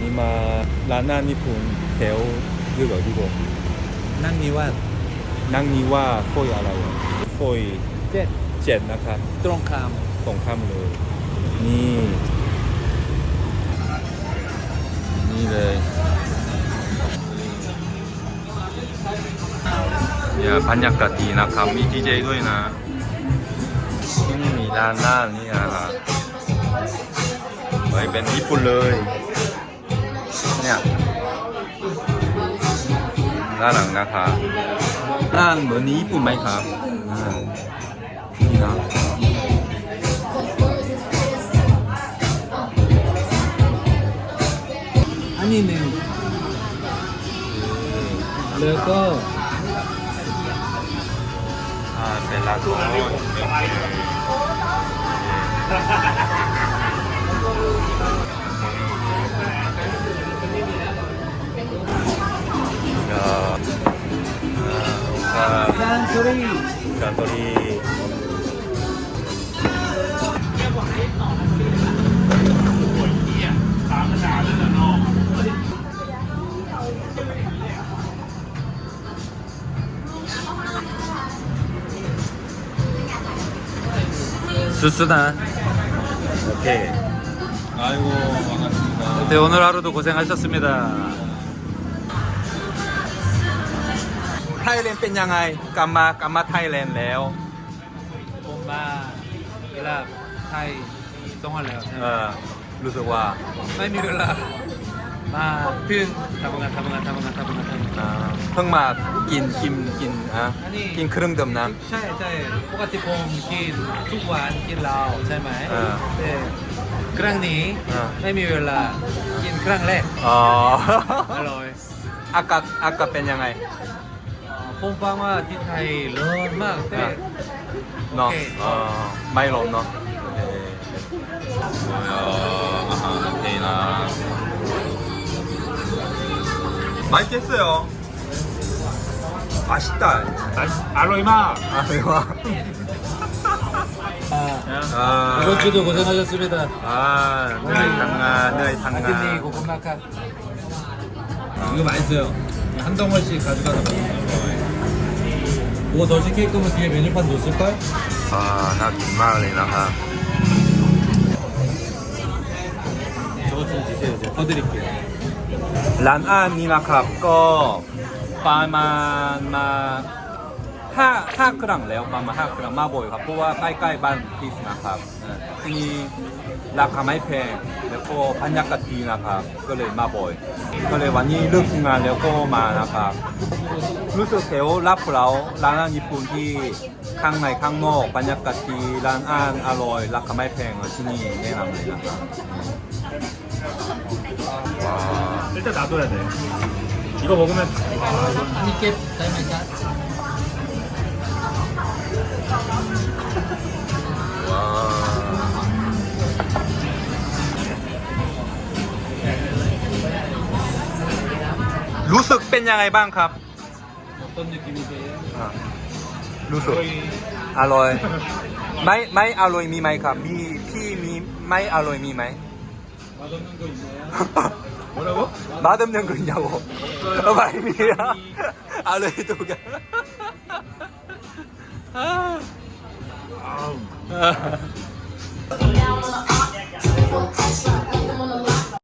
นี่มาร้านหน้าญี่ปุ่นแถวเรียกว่าที่บอกนั่งนี้ว่านั่งนี้ว่าโฟยอะไรอะโฟยเจ็ดเจ็ดนะครับตรงข้ามตรงข้ามเลยนี่นี่เลยเนี่ยบรรยากาศดีนะครับมีดีเจด้วยนะที่นี่มีร้านหน้านี่นะครับเฮ้ยเป็นญี่ปุ่นเลย เนี่ยด้านหลังนะครับร้านเหมือนญี่ปุ่นไหมครับอ่านี่นะอันนี้หนึ่งแล้วก็อ่าเป็นร้านข 도리 도리 수수단 오케이. 아이고 반갑습니다. 네 오늘 하루도 고생하셨습니다. ไทยแลนด์เป็นยังไงกลับมากลับมาไทยแลนด์แล้ว ผมมาเวลาไทยต้องอะไรแล้วเออรู้สึกว่าไม่มีเวลามาถึงทำงานทำงานทำงานทำงานทำงานเพิ่งมากินกินกินอะกินเครื่องดื่มน้ ใช่ใช่ปกติผมกินทุกวันกินเหล้าใช่ไหมเออแต่ครั้งนี้ไม่มีเวลากินครั้งแรกอ๋อ อร่อยอากาศอากาศเป็นยังไง ผมฟังว่าที่ไทยร้อนมากแต่ อ่า เนาะ โอเค เออไม่ร้อนเนาะโอเคเอออาหารโอเคนะ맛있겠어요 맛있다 아로이마 아 이거 아, 아 이번 주도 고생하셨습니다. 아เหนื่อยทำงานเหนื่อยทำงาน 아드님 고구마카. 이거 맛있어요. 한 덩어리씩 가져가서 먹어요. 뭐 더 시킬 거면 뒤에 메뉴판 놓을걸? อ่าน่ากินมากเลยนะครับ 저거 좀 주세요. 제가 더 드릴게요. ร้านอาหารนี้นะครับก็ประมาณมาห้าห้าครั้งแล้วประมาณห้าครั้งมาบ่อยครับเพราะว่าใกล้ๆบ้านพิสนะครับเออที่นี่ราคาไม่แพงแล้วก็บรรยากาศดีนะครับก็เลยมาบ่อย ก็เลยวันนี้เลิกงานแล้วก็มานะครับ รู้สึกแถวรับเราร้านอาหารญี่ปุ่นที่ข้างในข้างนอกบรรยากาศดีร้านอาหารอร่อยราคาไม่แพงที่นี่แนะนำเลยนะครับว้าว 일단 놔둬야 돼 이거 먹으면 한입 닮을까? 와. 루스 เป็นยังไงบ้างครับ 어떤 느낌이세요? อ่ารู้สึกอร่อย ไม่ไม่อร่อยมีไหมครับ มีพี่มีไม่อร่อยมีไหม 맛없는 거 있나요? 뭐라고? 맛없는 거 있냐고 어,ไม่มีอะอร่อยทุกอย่างอ่า 아우 아.